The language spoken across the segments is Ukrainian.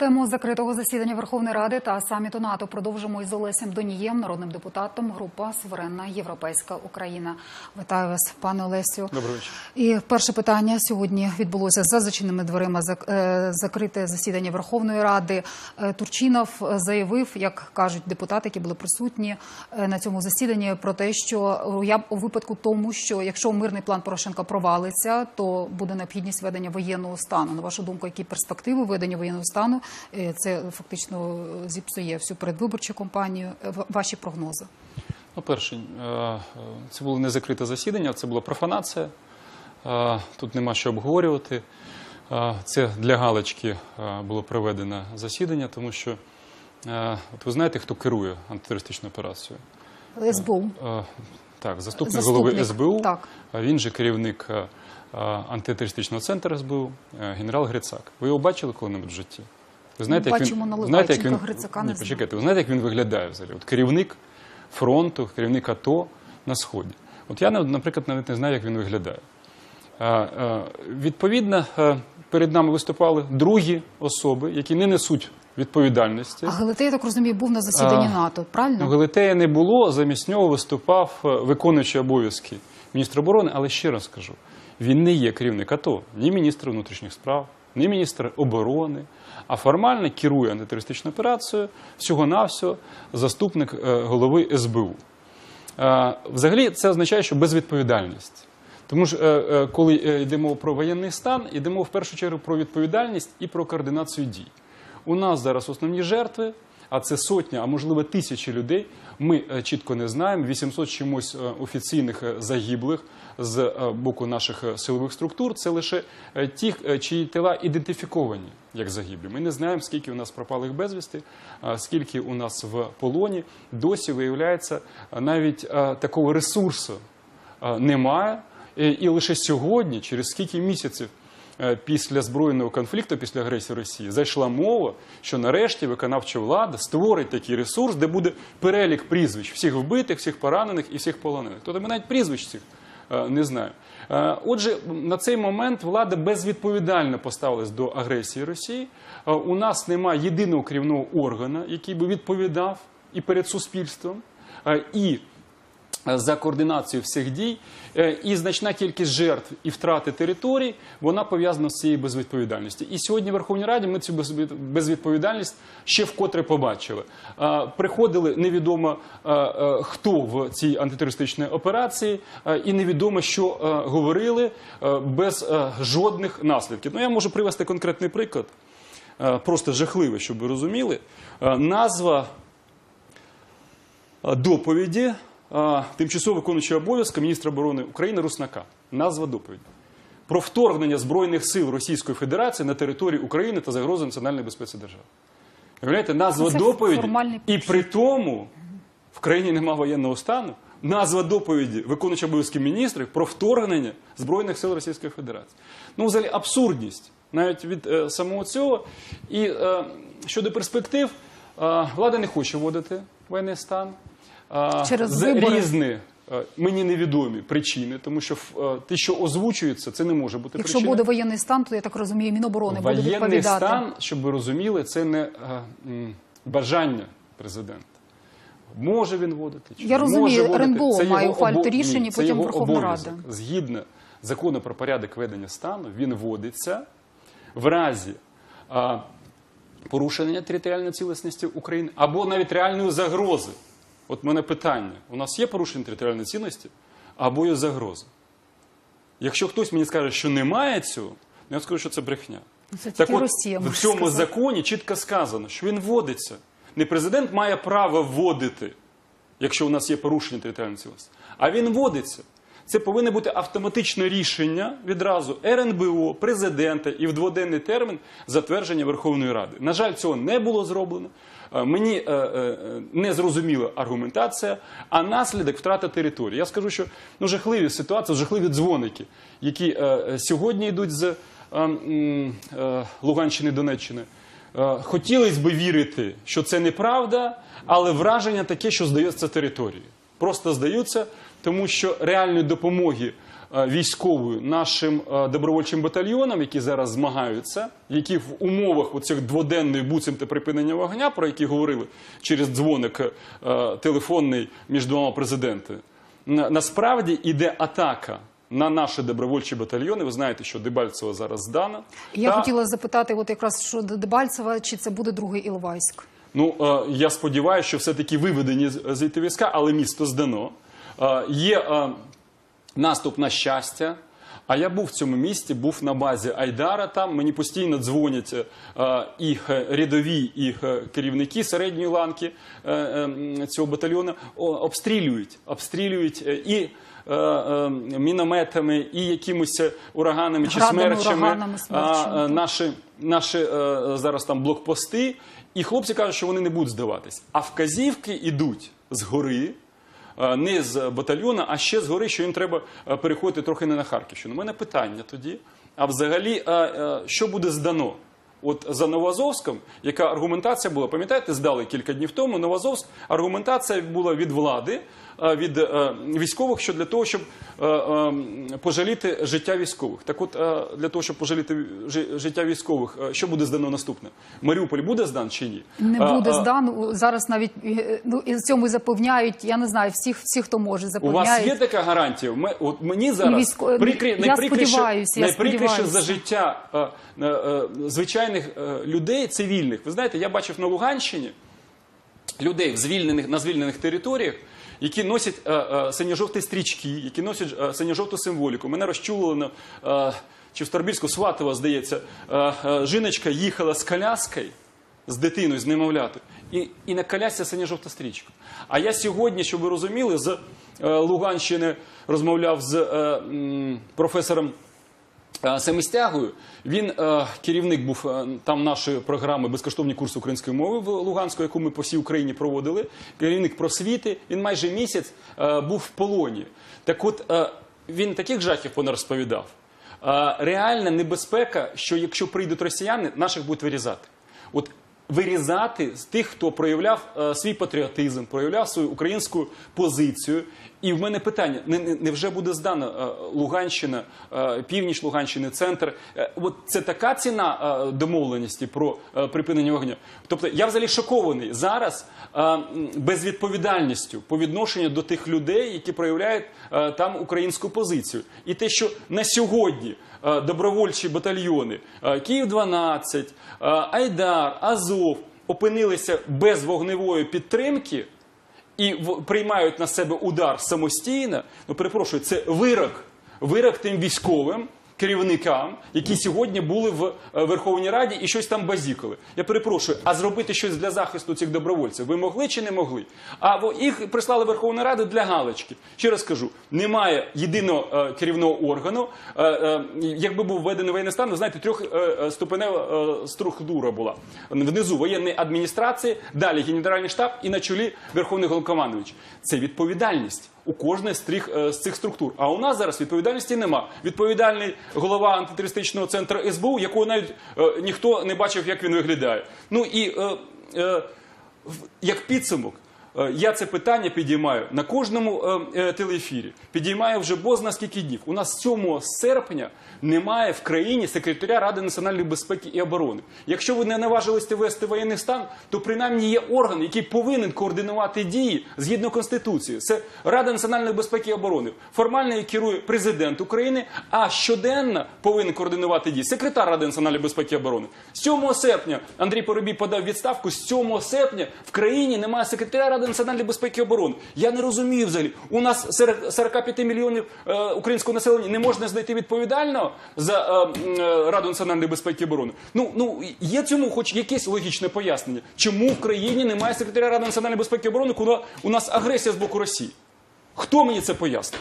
Тему закритого засідання Верховної Ради та саміту НАТО продовжимо із Олесем Донієм, народним депутатом група Суверенна Європейська Україна. Вітаю вас, пане Олесю. Добрий вечір. І перше питання сьогодні відбулося за зачиненими дверима е, закрите засідання Верховної Ради. Е, Турчинов заявив, як кажуть депутати, які були присутні е, на цьому засіданні, про те, що я у випадку тому, що якщо мирний план Порошенка провалиться, то буде необхідність введення воєнного стану. На вашу думку, які перспективи введення воєнного стану це фактично зіпсує всю передвиборчу кампанію. Е, Ваші прогнози. Ну, перше, е, це було не закрите засідання, це була профанація. Е, Тут нема що обговорювати. Е, Це для галочки е, було проведено засідання, тому що е, от ви знаєте, хто керує антитерористичною операцією? СБУ. Е, Так, заступник, Заступник, голови СБУ, так. він же керівник е, е, антитерористичного центру СБУ, е, генерал Грицак. Ви його бачили коли-небудь в житті? Ви знаєте, як Бачимо він, на знаєте, як він, Грицака не почекайте, ви знаєте, як він виглядає взагалі? От керівник фронту, керівник АТО на Сході. От я, наприклад, навіть не знаю, як він виглядає. Відповідно, е, перед нами виступали другі особи, які не несуть відповідальності. А Галатей, я так розумію, був на засіданні А, НАТО, правильно? Ну, Галитея не було, замість нього виступав е, виконуючий обов'язки міністра оборони, але ще раз кажу, він не є керівник АТО, ні міністр внутрішніх справ, ні міністр оборони, а формально керує антитерористичною операцією всього-навсього заступник е, голови СБУ. Е, Взагалі це означає, що безвідповідальність. Тому ж, е, коли йдемо про воєнний стан, йдемо в першу чергу про відповідальність і про координацію дій. У нас зараз основні жертви, а це сотня, а можливо тисячі людей. Ми е, чітко не знаємо. 800 чимось е, офіційних е, загиблих з боку наших силових структур. Це лише ті, чиї тіла ідентифіковані як загиблі. Ми не знаємо, скільки у нас пропалих безвісти, скільки у нас в полоні. Досі виявляється навіть такого ресурсу немає. І- лише сьогодні, через скільки місяців після збройного конфлікту, після агресії Росії, зайшла мова, що нарешті виконавча влада створить такий ресурс, де буде перелік прізвищ всіх вбитих, всіх поранених і всіх полонених. Тобто ми навіть прізвищ цих е, не знаємо. Е, Отже, на цей момент влада безвідповідально поставилась до агресії Росії. Е, У нас немає єдиного керівного органу, який би відповідав і перед суспільством, е, і за координацію всіх дій, Е, і значна кількість жертв і втрати територій, вона пов'язана з цією безвідповідальністю. І сьогодні в Верховній Раді ми цю безвідповідальність ще вкотре побачили. Е, Приходили невідомо е, е, хто в цій антитерористичній операції, е, і невідомо, що е, говорили е, без е, жодних наслідків. Ну я можу привести конкретний приклад, е, просто жахливий, щоб ви розуміли. Е, Назва е, доповіді е, тимчасово виконуючого обов'язки міністра оборони України Руснака. Назва доповіді. Про вторгнення Збройних сил Російської Федерації на територію України та загрозу національної безпеці держави. Уявляєте, назва Це доповіді, формальний і при тому в країні немає воєнного стану. Назва доповіді виконуючого обов'язки міністрів про вторгнення Збройних сил Російської Федерації. Ну, взагалі, абсурдність навіть від е, самого цього. І е, щодо перспектив, е, влада не хоче вводити воєнний стан. Через з вибори. різні е, мені невідомі причини, тому що е, те, що озвучується, це не може бути Якщо причина. буде воєнний стан, то я так розумію, Міноборони буде Воєнний стан, щоб ви розуміли, це не е, бажання президента. Може він вводити чи Я розумію, може. РНБО Це має ухвалити обо- рішення, Ні, це потім його Верховна. Рада. Згідно закону про порядок ведення стану, він вводиться в разі а, порушення територіальної цілісності України або навіть реальної загрози. От мене питання: у нас є порушення територіальної цінності або є загроза. Якщо хтось мені скаже, що немає цього, ну, я скажу, що це брехня. Ну, Це Так от, Росія в цьому сказати. законі чітко сказано, що він вводиться. Не президент має право вводити, якщо у нас є порушення територіальної цілісності, а він вводиться. Це повинно бути автоматичне рішення відразу РНБО, президента і в дводенний термін затвердження Верховної Ради. На жаль, цього не було зроблено. Е, Мені е, е, не зрозуміла аргументація, а наслідок втрата території. Я скажу, що ну, жахливі ситуації, жахливі дзвоники, які сьогодні йдуть з Луганщини, Донеччини. Хотілося б вірити, що це неправда, але враження таке, що здаються території. Просто здаються, тому що реальної допомоги військовою нашим е, добровольчим батальйонам, які зараз змагаються, які в умовах оцих дводенної буцімте припинення вогня, про які говорили через дзвоник е, телефонний між двома президентами, насправді іде атака. На наші добровольчі батальйони, ви знаєте, що Дебальцево зараз здана. Я Та- хотіла запитати, от якраз щодо Дебальцева, чи це буде другий Іловайськ? Ну, е, я сподіваюся, що все-таки виведені з- звідти війська, але місто здано. Е, е, наступ на щастя. А я був в цьому місті, був на базі Айдара. Там мені постійно дзвонять е, і е, рядові, і е, керівники середньої ланки е, е, цього батальйону О, обстрілюють, обстрілюють і е, е, мінометами, і якимось ураганами чи Градами, смерчами. ураганами, смерчами, А, наші, наші е, зараз там блокпости, і хлопці кажуть, що вони не будуть здаватись. А вказівки йдуть згори, не з батальйона, а ще згори, що їм треба е, переходити трохи не на Харківщину. У мене питання тоді. А взагалі, е, е, що буде здано? От за Новозовськом, яка аргументація була, пам'ятаєте, здали кілька днів тому. Новозовськ аргументація була від влади, е, від е, військових, що для того, щоб е, е, пожаліти життя військових. Так, от е, для того, щоб пожаліти життя військових, е, що буде здано наступне? Маріуполь буде здан чи ні? Не буде а, здано. Зараз навіть е, ну, і цьому запевняють, я не знаю, всіх, всіх хто може, У запевняють. вас є така гарантія? Ми, от мені зараз військо- прикрі, я найприкріше, найприкріше за життя е, е, е, звичайних е, людей, цивільних. Ви знаєте, я бачив на Луганщині людей в звільнених, на звільнених територіях, які носять е, е, синьо-жовті стрічки, які носять е, синьо-жовту символіку. Мене розчулено, е, чи в Старбільську Сватова, здається, е, е, жіночка їхала з коляскою, з дитиною, з немовлятою, і, і на колясці синьо-жовта стрічка. А я сьогодні, щоб ви розуміли, з е, Луганщини розмовляв з е, м, професором Семистягою. Він е, керівник був е, там нашої програми безкоштовні курси української мови в Луганську, яку ми по всій Україні проводили. Керівник просвіти. Він майже місяць е, був в полоні. Так от е, він таких жахів понарозповідав. Е, реальна небезпека, що якщо прийдуть росіяни, наших будуть вирізати. От вирізати з тих, хто проявляв е, свій патріотизм, проявляв свою українську позицію. І в мене питання: не, невже буде здана е, Луганщина, е, північ Луганщини, центр? Е, от це така ціна домовленості про припинення вогню. Тобто я взагалі шокований зараз безвідповідальністю по відношенню до тих людей, які проявляють там українську позицію. І те, що на сьогодні добровольчі батальйони Київ 12, е, Айдар, Азов опинилися без вогневої підтримки і приймають на себе удар самостійно. Ну перепрошую, це вирок, вирок тим військовим. Керівникам, які сьогодні були в е, Верховній Раді і щось там базікали. Я перепрошую, а зробити щось для захисту цих добровольців ви могли чи не могли? А їх прислали в Верховну Раду для галочки. Ще раз кажу: немає єдиного е, керівного органу. Е, якби був введений воєнний стан, ви знаєте, трьохступенева структура була. Внизу воєнної адміністрації, далі Генеральний штаб і на чолі Верховний Головнокомандуючий. Це відповідальність у кожної з трьох е, з цих структур. А у нас зараз відповідальності нема. Відповідальний голова антитерористичного центру СБУ, якого навіть е, ніхто не бачив, як він виглядає. Ну і е, е, як підсумок. Е, Я це питання підіймаю на кожному е, е, телеефірі. Підіймаю вже бозна скільки днів. У нас 7 серпня немає в країні секретаря Ради національної безпеки і оборони. Якщо ви не наважились вести воєнний стан, то принаймні є орган, який повинен координувати дії згідно конституції. Це Рада національної безпеки і оборони. Формально її керує президент України, а щоденно повинен координувати дії секретар Ради національної безпеки і оборони. 7 серпня Андрій Поробій подав відставку. З 7 серпня в країні немає секретаря Ради національної безпеки і оборони. Я не розумію взагалі. У нас серед 45 мільйонів е, українського населення не можна знайти відповідального за е, е, Раду національної безпеки і оборони. Ну ну є цьому, хоч якесь логічне пояснення, чому в країні немає секретаря Ради національної безпеки і оборони, коли у нас агресія з боку Росії. Хто мені це пояснить?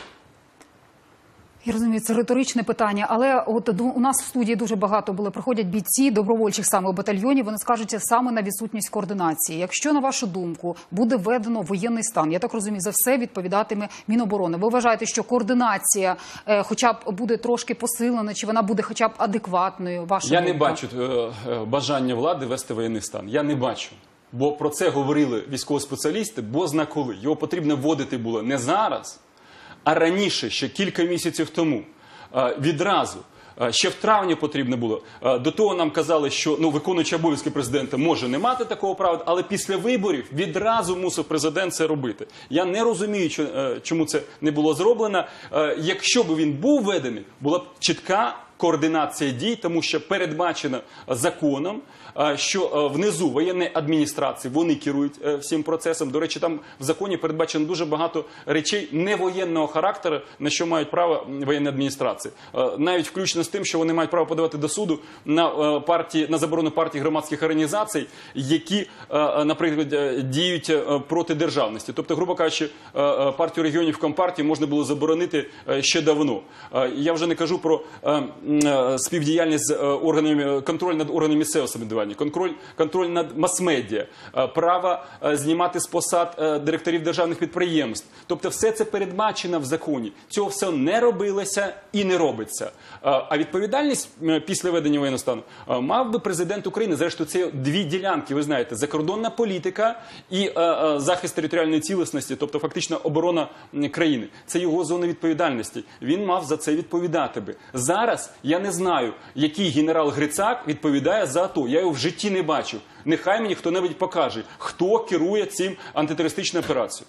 Я розумію, це риторичне питання, але от у нас в студії дуже багато були приходять бійці добровольчих саме батальйонів. Вони скажуть саме на відсутність координації. Якщо на вашу думку буде введено воєнний стан, я так розумію, за все відповідатиме Міноборони. Ви вважаєте, що координація, е, хоча б буде трошки посилена, чи вона буде хоча б адекватною? Ваша Я не бачу е, е, бажання влади вести воєнний стан. Я не бачу. Бо про це говорили військові спеціалісти, бо зна коли. Його потрібно вводити було не зараз, А раніше, ще кілька місяців тому, е, відразу. е, Ще в травні потрібно було. Е, До того нам казали, що ну виконуючи обов'язки президента може не мати такого права, але після виборів відразу мусив президент це робити. Я не розумію, чому це не було зроблено. Якщо б він був введений, була б чітка координація дій, тому що передбачено законом, е, що е, внизу воєнної адміністрації вони керують е, всім процесом. До речі, там в законі передбачено дуже багато речей невоєнного характеру, на що мають право воєнні адміністрації, навіть включно з тим, що вони мають право подавати до суду на партії на заборону партій громадських організацій, які, наприклад, діють проти державності. Тобто, грубо кажучи, партію регіонів компартії можна було заборонити ще давно. Я вже не кажу про співдіяльність з е, органами контроль над органами місцевого самоврядування, контроль, контроль над мас-медіа, е, право е, знімати з посад е, директорів державних підприємств. Тобто, все це передбачено в законі. Цього все не робилося і не робиться. Е, А відповідальність е, після введення воєнного стану е, мав би президент України. Зрештою, це дві ділянки. Ви знаєте, закордонна політика і е, е, захист територіальної цілісності, тобто фактично оборона країни. Це його зона відповідальності. Він мав за це відповідати би. Зараз я не знаю, який генерал Грицак відповідає за АТО. Я його в житті не бачив. Нехай мені хто-небудь покаже, хто керує цим антитерористичною операцією.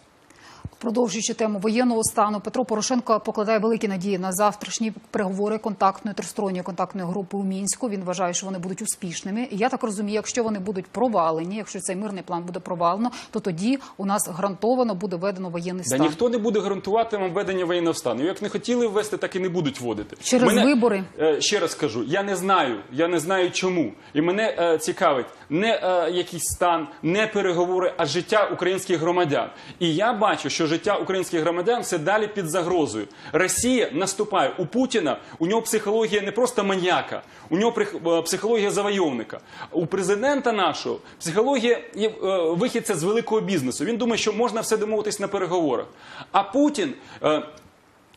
Продовжуючи тему воєнного стану, Петро Порошенко покладає великі надії на завтрашні переговори контактної тристоронньої контактної групи у мінську. Він вважає, що вони будуть успішними. І я так розумію, якщо вони будуть провалені, якщо цей мирний план буде провалено, то тоді у нас гарантовано буде введено воєнний Да стан. ніхто не буде гарантувати вам введення воєнного стану. Як не хотіли ввести, так і не будуть вводити. Через вибори? е, ще раз кажу, я не знаю, я не знаю чому. І мене е, цікавить не е, якийсь стан, не переговори, а життя українських громадян. І я бачу, що життя українських громадян все далі під загрозою. Росія наступає у Путіна. У нього психологія не просто маньяка, у нього е, психологія завойовника. У президента нашого психологія є е, вихідця з великого бізнесу. Він думає, що можна все домовитись на переговорах. А Путін.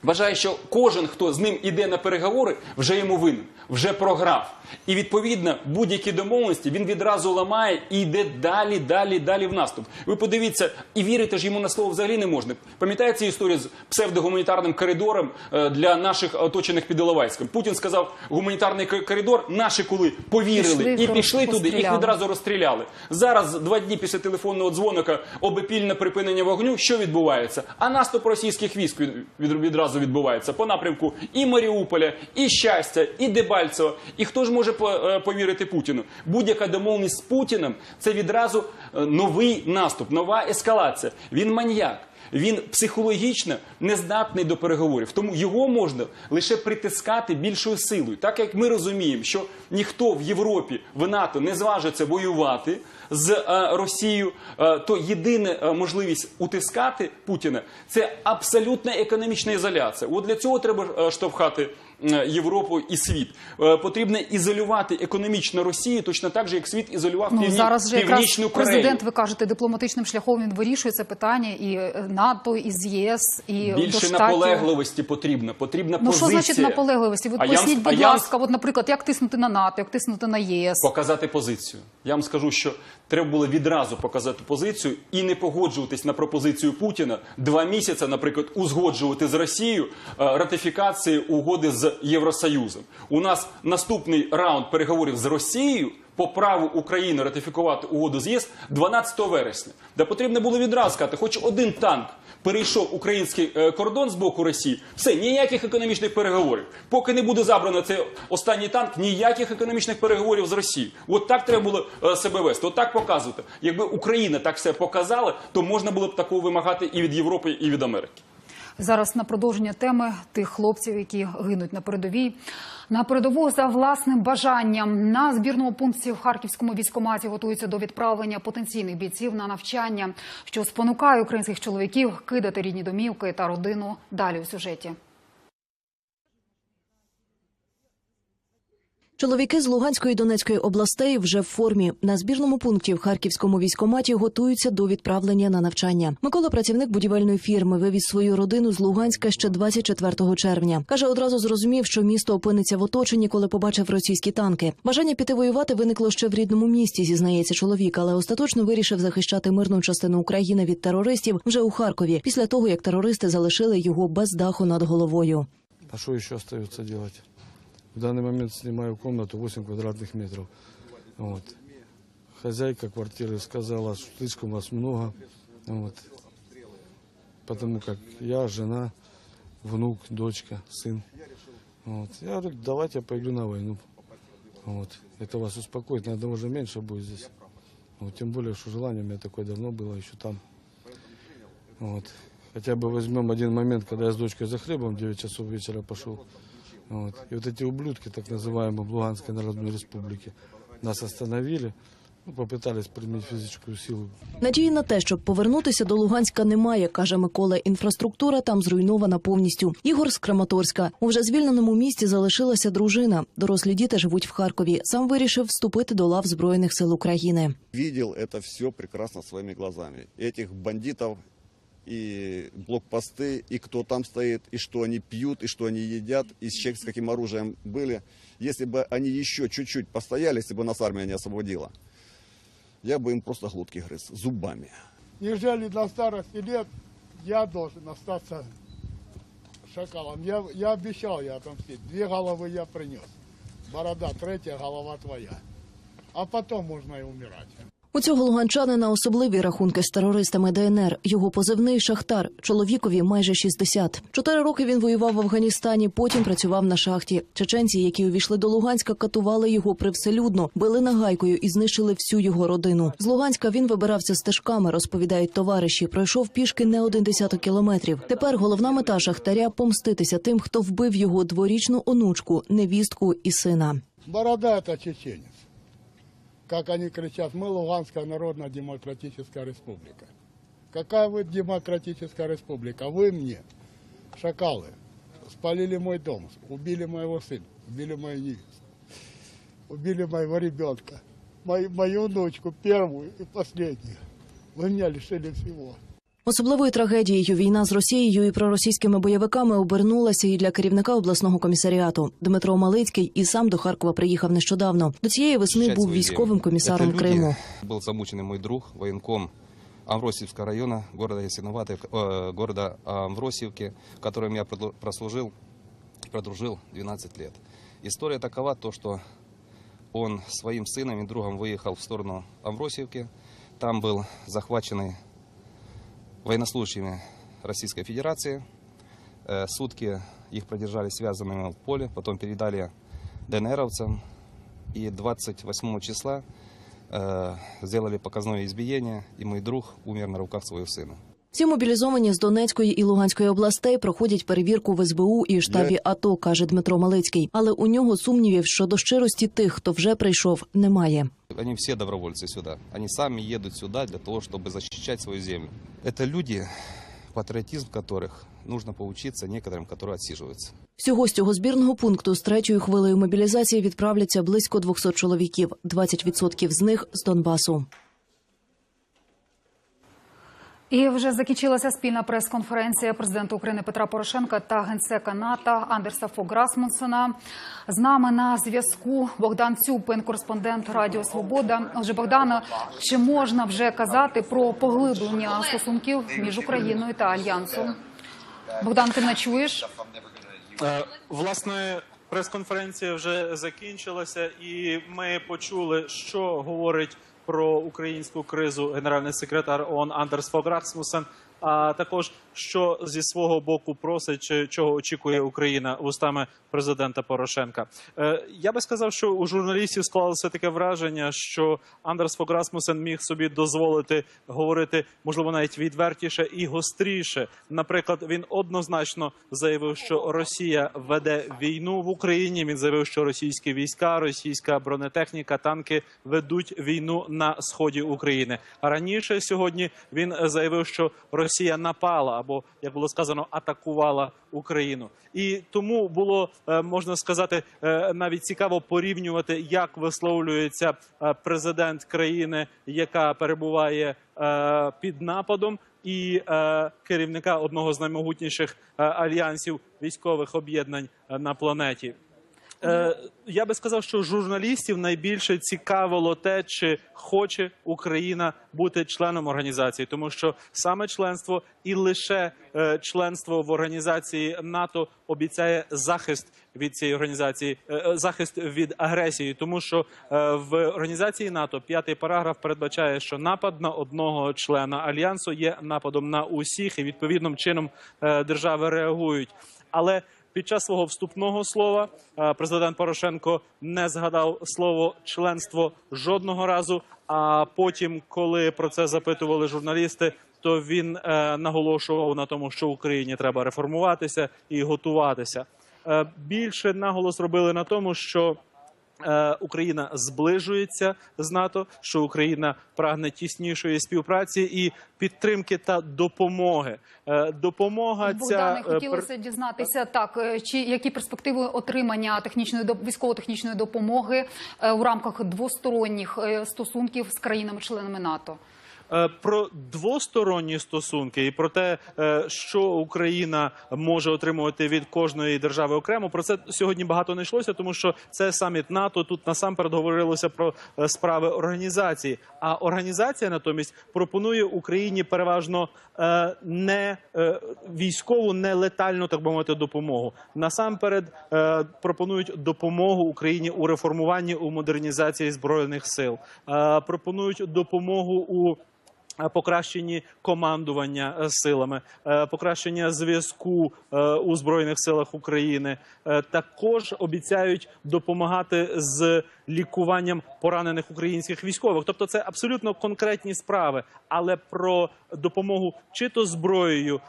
Вважає, що кожен, хто з ним іде на переговори, вже йому винен, вже програв. І відповідно будь-які домовленості він відразу ламає і йде далі, далі, далі в наступ. Ви подивіться, і вірити ж йому на слово взагалі не можна. Пам'ятаєте історію з псевдогуманітарним коридором е, для наших оточених під Іловайськом? Путін сказав, гуманітарний коридор, наші коли повірили Пішли, і пішли туди, їх відразу розстріляли. Зараз два дні після телефонного дзвоника обепільне припинення вогню. Що відбувається? А наступ російських військ від, відразу відбувається по напрямку і Маріуполя, і щастя, і Дебальцево. І хто ж може е, повірити Путіну? Будь-яка домовленість з Путіним це відразу е, новий наступ, нова ескалація. Він маньяк. Він психологічно не здатний до переговорів, тому його можна лише притискати більшою силою. Так як ми розуміємо, що ніхто в Європі в НАТО не зважиться воювати з е, Росією, е, то єдина е, можливість утискати Путіна це абсолютна економічна ізоляція. От для цього треба штовхати Європу і світ. Е, Потрібно ізолювати економічно Росію, точно так же, як світ ізолював Ну, Півні... зараз же якраз Північну Корею. президент, ви кажете, дипломатичним шляхом він вирішує це питання і е, НАТО, і з ЄС, і до Більше наполегливості потрібно. Потрібна Ну що значить наполегливості? Ви поясніть, будь я ласка, от, наприклад, як тиснути на НАТО, як тиснути на ЄС. показати позицію. Я вам скажу, що треба було відразу показати позицію і не погоджуватись на пропозицію Путіна два місяці, наприклад, узгоджувати з Росією е, ратифікації угоди з Євросоюзом. У нас наступний раунд переговорів з Росією. По праву України ратифікувати угоду з ЄС 12 вересня, де потрібно було відразу сказати, хоч один танк перейшов український е, кордон з боку Росії, все ніяких економічних переговорів. Поки не буде забрано цей останній танк, ніяких економічних переговорів з Росією. От так треба було е, себе вести, от так показувати. Якби Україна так все показала, то можна було б такого вимагати і від Європи, і від Америки. Зараз на продовження теми тих хлопців, які гинуть на передовій. На передову за власним бажанням на збірному пункті в харківському військоматі готуються до відправлення потенційних бійців на навчання, що спонукає українських чоловіків кидати рідні домівки та родину. Далі у сюжеті. Чоловіки з Луганської і Донецької областей вже в формі. На збірному пункті в харківському військкоматі готуються до відправлення на навчання. Микола, працівник будівельної фірми, вивіз свою родину з Луганська ще 24 червня. каже, одразу зрозумів, що місто опиниться в оточенні, коли побачив російські танки. Бажання піти воювати виникло ще в рідному місті, зізнається чоловік, але остаточно вирішив захищати мирну частину України від терористів вже у Харкові, після того як терористи залишили його без даху над головою. А что еще остается делать? В данный момент снимаю комнату 8 квадратных метров. Вот. Хозяйка квартиры сказала, что слишком вас много. Вот. Потому как я, жена, внук, дочка, сын. Вот. Я говорю, давайте я пойду на войну. Вот. Это вас успокоит, надо уже меньше будет здесь. Вот. Тем более, что желание у меня такое давно было еще там. Вот. Хотя бы возьмем один момент, когда я с дочкой за хлебом в 9 часов вечера пошел. Вот. И вот эти ублюдки, так называемые, в Луганской Народной Республике, нас остановили, ну, попытались применить физическую силу. Надії на те, щоб повернутися до Луганська, немає, каже Микола. Інфраструктура там зруйнована повністю. Ігор з Краматорська. У вже звільненому місті залишилася дружина. Дорослі діти живуть в Харкові. Сам вирішив вступити до лав збройних сил України. видел это все прекрасно своими глазами. Этих бандитов и блокпосты, и кто там стоит, и что они пьют, и что они едят, и с, чем- с каким оружием были. Если бы они еще чуть-чуть постояли, если бы нас армия не освободила, я бы им просто глотки грыз зубами. Неужели на старости лет я должен остаться шакалом? Я, я обещал я отомстить. Две головы я принес. Борода, третья голова твоя. А потом можно и умирать. У цього луганчанина особливі рахунки з терористами ДНР. Його позивний Шахтар. Чоловікові майже 60. Чотири роки він воював в Афганістані. Потім працював на шахті. Чеченці, які увійшли до Луганська, катували його привселюдно, били нагайкою і знищили всю його родину. З Луганська він вибирався стежками, розповідають товариші. Пройшов пішки не один десяток кілометрів. Тепер головна мета шахтаря помститися тим, хто вбив його дворічну онучку, невістку і сина. Борода это чеченец. Как они кричат, мы Луганская Народно-Демократическая Республика. Какая вы демократическая республика? Вы мне, шакалы, спалили мой дом, убили моего сына, убили мою невесту, убили моего ребенка, мою, мою внучку, первую и последнюю. Вы меня лишили всего. Особливою трагедією війна з Росією і проросійськими бойовиками обернулася і для керівника обласного комісаріату. Дмитро Малицький і сам до Харкова приїхав нещодавно. До цієї весни защищать був свою військовим землю. комісаром Это люди. Криму. Был замученный мой друг, военком Амвросиевского района, города Ясиноватой, э, города Амвросиевки, в котором я продлу- прослужил, продружил 12 лет. История такова, то, что он своим сыном и другом выехал в сторону Амвросиевки. Там был захваченный военнослужащими Российской Федерации. Э, Сутки их продержали связанными в поле, потом передали ДНРовцам. И 28 числа э, сделали показное избиение, и мой друг умер на руках своего сына. Всі мобілізовані з Донецької і Луганської областей проходять перевірку в СБУ і штабі АТО, каже Дмитро Малицький. Але у нього сумнівів щодо щирості тих, хто вже прийшов, немає. Они все добровольцы сюда. Они сами едут сюда для того, чтобы защищать свою землю. Это люди, патриотизм которых нужно поучиться некоторым, которые отсиживаются. Всього з цього збірного пункту з третьою хвилею мобілізації відправляться близько 200 чоловіків. 20% з них з Донбасу. І вже закінчилася спільна прес-конференція президента України Петра Порошенка та генсека НАТО Андерса Фог Расмунсена. З нами на зв'язку Богдан Цюпин, кореспондент Радіо Свобода. Отже, Богдана, чи можна вже казати про поглиблення стосунків між Україною та альянсом? Богдан, ти мене чуєш? Е, Власне, прес-конференція вже закінчилася, і ми почули, що говорить про українську кризу генеральний секретар ООН Андерс Фог Расмусен, а також що зі свого боку просить, чи чого очікує Україна устами президента Порошенка. Е, Я би сказав, що у журналістів склалося таке враження, що Андерс Фог Расмусен міг собі дозволити говорити, можливо, навіть відвертіше і гостріше. Наприклад, він однозначно заявив, що Росія веде війну в Україні. Він заявив, що російські війська, російська бронетехніка, танки ведуть війну на сході України. Раніше сьогодні він заявив, що Росія напала або, як було сказано, атакувала Україну. І тому було е, можна сказати е, навіть цікаво порівнювати, як висловлюється е, президент країни, яка перебуває під нападом, і е, керівника одного з наймогутніших е, альянсів військових об'єднань е, на планеті. Е, я би сказав, що журналістів найбільше цікавило те, чи хоче Україна бути членом організації, тому що саме членство і лише е, членство в організації НАТО обіцяє захист від цієї організації, е, е, захист від агресії, тому що е, в організації НАТО п'ятий параграф передбачає, що напад на одного члена альянсу є нападом на усіх, і відповідним чином е, держави реагують. Але під час свого вступного слова е, президент Порошенко не згадав слово членство жодного разу. А потім, коли про це запитували журналісти, то він е, наголошував на тому, що Україні треба реформуватися і готуватися. Е, більше наголос робили на тому, що Україна зближується з НАТО, що Україна прагне тіснішої співпраці і підтримки та допомоги. Е, Допомога Богдане, ця е, хотілося дізнатися так, е, чи які перспективи отримання технічної військово-технічної допомоги е, у рамках двосторонніх е, стосунків з країнами-членами НАТО? Е, Про двосторонні стосунки і про те, е, що Україна може отримувати від кожної держави окремо. Про це сьогодні багато не йшлося, тому що це саміт НАТО. Тут насамперед говорилося про е, справи організації. А організація натомість пропонує Україні переважно не військову, не летальну, так би мовити, допомогу. Насамперед пропонують допомогу Україні у реформуванні у модернізації збройних сил. Пропонують допомогу у е, покращенні командування е, силами, е, покращення зв'язку у збройних силах України. Також обіцяють допомагати з лікуванням поранених українських військових. Тобто, це абсолютно конкретні справи, але про допомогу чи то зброєю,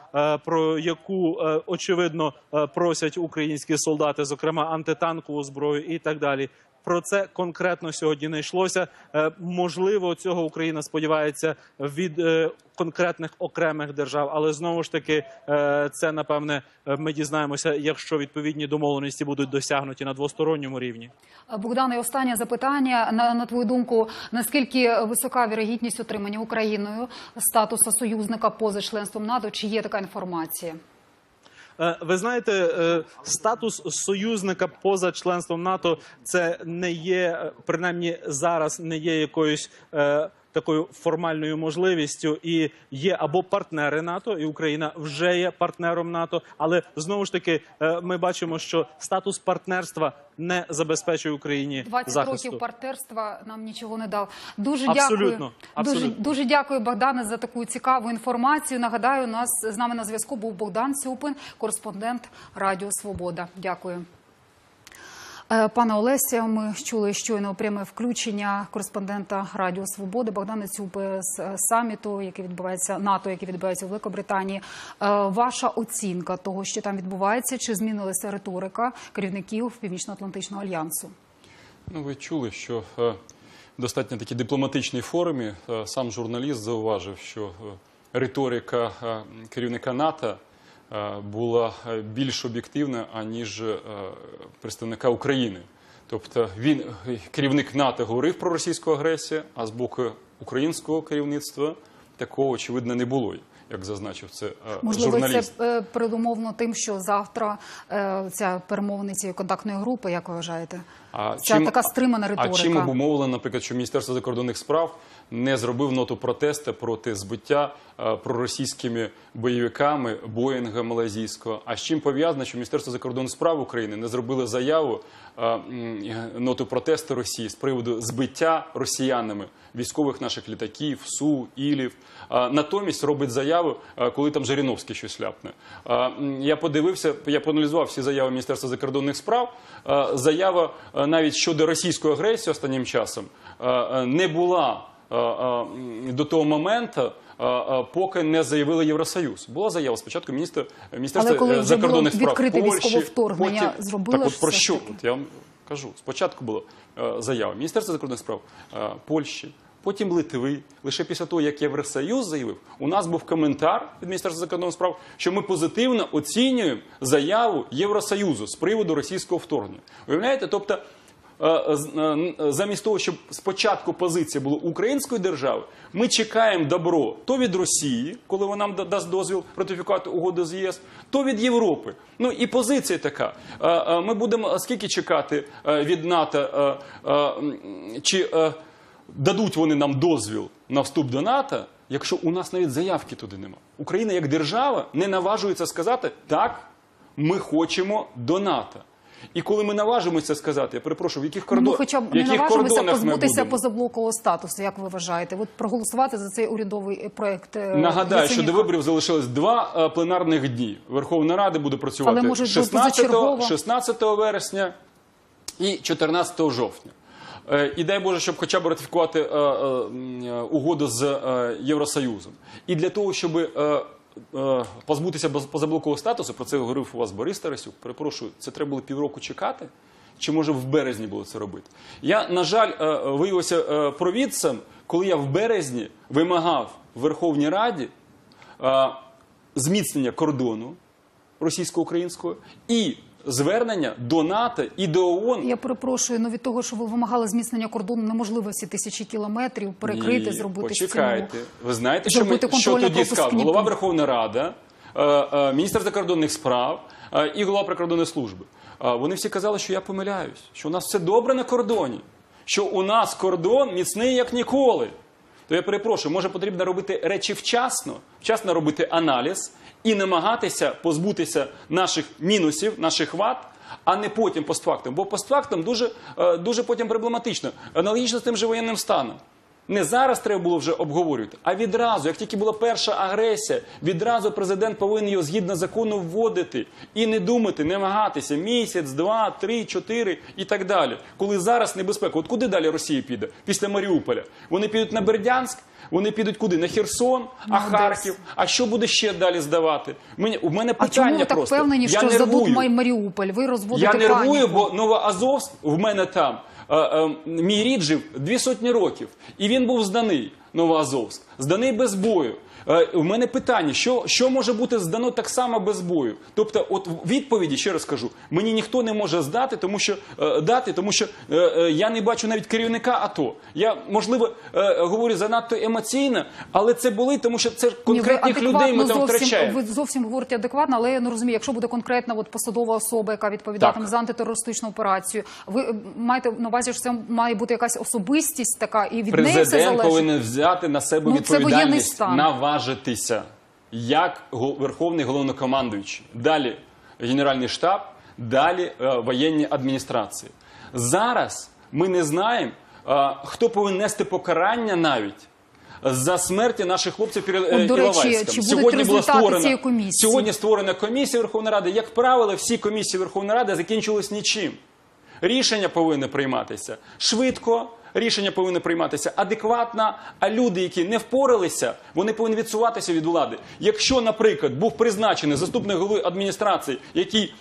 про яку очевидно просять українські солдати, зокрема антитанкову зброю і так далі. Про це конкретно сьогодні не йшлося. Е, Можливо, цього Україна сподівається від е, конкретних окремих держав, але знову ж таки, е, це напевне ми дізнаємося, якщо відповідні домовленості будуть досягнуті на двосторонньому рівні. Богдане, останнє запитання. На, на твою думку, наскільки висока вірогідність отримання Україною статусу союзника поза членством НАТО? Чи є така інформація? Е, Ви знаєте, е, статус союзника поза членством НАТО це не є е, принаймні зараз не є якоюсь. Такою формальною можливістю і є або партнери НАТО, і Україна вже є партнером НАТО. Але знову ж таки, е, ми бачимо, що статус партнерства не забезпечує Україні 20 захисту. років партнерства нам нічого не дав. Дуже Абсолютно, дякую. абсолютно. Дуже, дуже дякую, Богдане, за таку цікаву інформацію. Нагадаю, у нас з нами на зв'язку був Богдан Цюпин, кореспондент Радіо Свобода. Дякую. Е, Пане Олеся, ми чули щойно пряме включення кореспондента Радіо Свободи Богдана Цюпи з е, саміту, який відбувається НАТО, який відбувається у Великобританії. Е, Ваша оцінка того, що там відбувається, чи змінилася риторика керівників Північно-Атлантичного альянсу? Ну, ви чули, що в достатньо такій дипломатичній форумі е, сам журналіст зауважив, що риторика керівника НАТО була е, більш об'єктивна, аніж е, представника України. Тобто він, е, керівник НАТО, говорив про російську агресію, а з боку українського керівництва такого, очевидно, не було, як зазначив це е, Можливо, журналіст. це е, передумовно тим, що завтра е, ця перемовини цієї контактної групи, як ви вважаєте, А ця така стримана А чим обумовлено, наприклад, що Міністерство закордонних справ не зробив ноту протесту проти збиття е, проросійськими бойовиками Боїнга малазійського? А з чим пов'язано, що Міністерство закордонних справ України не зробило заяву е, ноту протесту Росії з приводу збиття росіянами військових наших літаків, Су, Ілів? Е, Натомість робить заяву, е, коли там Жириновський щось ляпне. Е, Я подивився, я проаналізував всі заяви Міністерства закордонних справ. Е, Заява навіть щодо російської агресії останнім часом е, е, не була е, до того моменту. Поки не заявили Євросоюз, була заява спочатку міністра міністерства Але коли закордонних справ відкрите Польщі, військове вторгнення, потім- зробили так. От про що? От я вам кажу? Спочатку була заява міністерства закордонних справ Польщі, потім Литви. Лише після того, як Євросоюз заявив, у нас був коментар від Міністерства закордонних справ, що ми позитивно оцінюємо заяву Євросоюзу з приводу російського вторгнення. Уявляєте, тобто. Е, з- е, Замість того, щоб спочатку позиція була української держави, ми чекаємо добро то від Росії, коли вона нам дасть дозвіл ратифікувати угоду з ЄС, то від Європи. Ну і позиція така. Е, е, Ми будемо скільки чекати е, від НАТО, е, е, чи е, дадуть вони нам дозвіл на вступ до НАТО, якщо у нас навіть заявки туди нема. Україна як держава не наважується сказати так, ми хочемо до НАТО. І коли ми наважимося сказати, я перепрошую, в яких Ну, кордонах, ми хоча б не яких наважимося ми позбутися позаблокового статусу, як ви вважаєте? От проголосувати за цей урядовий е, проект. е, Нагадаю, що до виборів залишилось два е, пленарних дні. Верховна Рада буде працювати Але, може, 16, 16 вересня і 14 жовтня. І дай Боже, щоб хоча б ратифікувати угоду з Євросоюзом. І для того, щоб позбутися баз- позаблокового статусу, про це говорив у вас Борис Тарасюк. Перепрошую, це треба було півроку чекати. Чи може в березні було це робити? Я, на жаль, е, виявився е, провідцем, коли я в березні вимагав в Верховній Раді е, зміцнення кордону російсько-українського і звернення до НАТО і до ООН Я перепрошую, ну від того, що ви вимагали зміцнення кордону, неможливо всі тисячі кілометрів перекрити, Ні, зробити почекайте. стіну. Ви знаєте, що, ми, що тоді сказав голова пункти. Верховної Ради, е, е, міністр закордонних справ е, і голова прикордонної служби. Вони всі казали, що я помиляюсь, що у нас все добре на кордоні, що у нас кордон міцний як ніколи. То я перепрошую, може потрібно робити речі вчасно, вчасно робити аналіз і намагатися позбутися наших мінусів, наших вад, а не потім постфактом. Бо постфактом дуже, е, дуже потім проблематично. Аналогічно з тим же воєнним станом. Не зараз треба було вже обговорювати, а відразу, як тільки була перша агресія, відразу президент повинен його згідно закону вводити і не думати, не вагатися місяць, два, три, чотири і так далі. Коли зараз небезпека, от куди далі Росія піде після Маріуполя? Вони підуть на Бердянськ, вони підуть куди? На Херсон, а Харків. А що буде ще далі здавати? Мені у мене А питання чому ви так просто. впевнені, Я що нервую. здадуть Май- Маріуполь? Ви розводите Я нервую, паніку. бо Новоазовськ в мене там. е, е, мій рід жив дві сотні років, і він був зданий. Новоазовськ, зданий без бою. Е, У мене питання: що, що може бути здано так само без бою? Тобто, от відповіді ще раз кажу, мені ніхто не може здати, тому що е, дати, тому що е, я не бачу навіть керівника АТО. Я можливо говорю занадто емоційно, але це були, тому що це Ні, людей ми там зовсім, втрачаємо. Ви зовсім говорите адекватно, але я не розумію, якщо буде конкретна от посадова особа, яка відповідатиме Так. за антитерористичну операцію, ви маєте на увазі, що це має бути якась особистість така, і від неї все Президент повинен взяти на себе Ну, відповідальність, стан. Наважитися як верховний головнокомандуючий. Далі Генеральний штаб, далі е, воєнні адміністрації. Зараз ми не знаємо, е, хто повинен нести покарання навіть. За смерті наших хлопців перед е, От, до речі, цієї комісії? Сьогодні створена комісія Верховної Ради. Як правило, всі комісії Верховної Ради закінчились нічим. Рішення повинні прийматися швидко, рішення повинні прийматися адекватно, а люди, які не впоралися, вони повинні відсуватися від влади. Якщо, наприклад, був призначений заступник голови адміністрації, який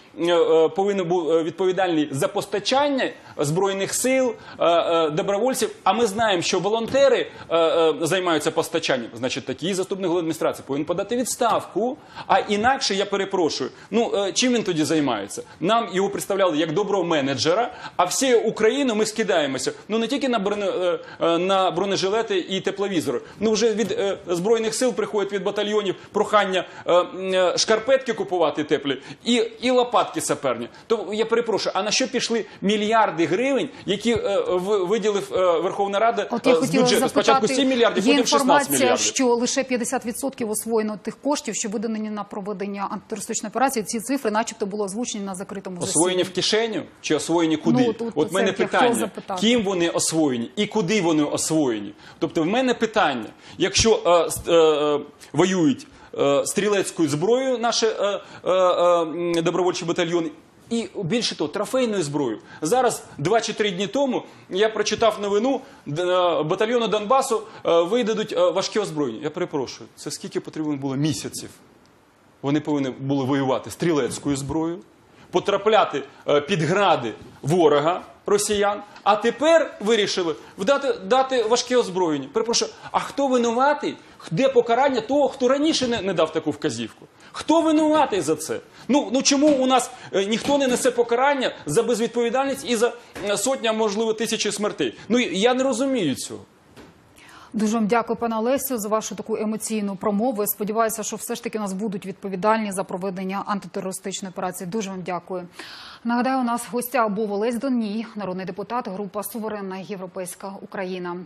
повинен був е, відповідальний за постачання збройних сил, е, е, добровольців, а ми знаємо, що волонтери е, е, займаються постачанням, значить, такий заступник голови адміністрації повинен подати відставку. А інакше я перепрошую. Ну е, чим він тоді займається? Нам його представляли як доброго менеджера, а всією Україну ми скидаємося. Ну не тільки на броне, е, е, на бронежилети і тепловізори. Ну вже від е, збройних сил приходять від батальйонів прохання е, е, шкарпетки купувати теплі і, і лопатки саперні. То я перепрошую, а на що пішли мільярди гривень, які е, в- виділив е, Верховна Рада От я е, з хотіла бюджету? запитати, Спочатку 7 мільярдів, є потім 16 інформація, мільярдів. що лише 50% освоєно тих коштів, що видані на проведення антитерористичної операції. Ці цифри, начебто, було озвучені на закритому Освоєні в засіданні. кишеню чи освоєні куди? Ну, тут От це мене як питання, запитати. ким вони освоєні і куди вони освоєні? Тобто в мене питання, якщо е, с- е, е, воюють стрілецькою зброєю наші е, е, е, добровольчі батальйони, і більше того, трофейною зброєю. Зараз, два чи три дні тому, я прочитав новину, е, батальйону Донбасу е, видадуть е, важке озброєння. Я перепрошую, це скільки потрібно було місяців? Вони повинні були воювати стрілецькою зброєю, потрапляти е, під гради ворога, росіян, а тепер вирішили вдати дати важке озброєння. Перепрошую, а хто винуватий? Де покарання того, хто раніше не, не дав таку вказівку? Хто винуватий за це? Ну, ну чому у нас е, ніхто не несе покарання за безвідповідальність і за е, сотня, можливо, тисячі смертей? Ну я не розумію цього. Дуже вам дякую, пане Олесю, за вашу таку емоційну промову. Сподіваюся, що все ж таки нас будуть відповідальні за проведення антитерористичної операції. Дуже вам дякую. Нагадаю, у нас в гостях був Олесь Доній, народний депутат, група Суверенна Європейська Україна.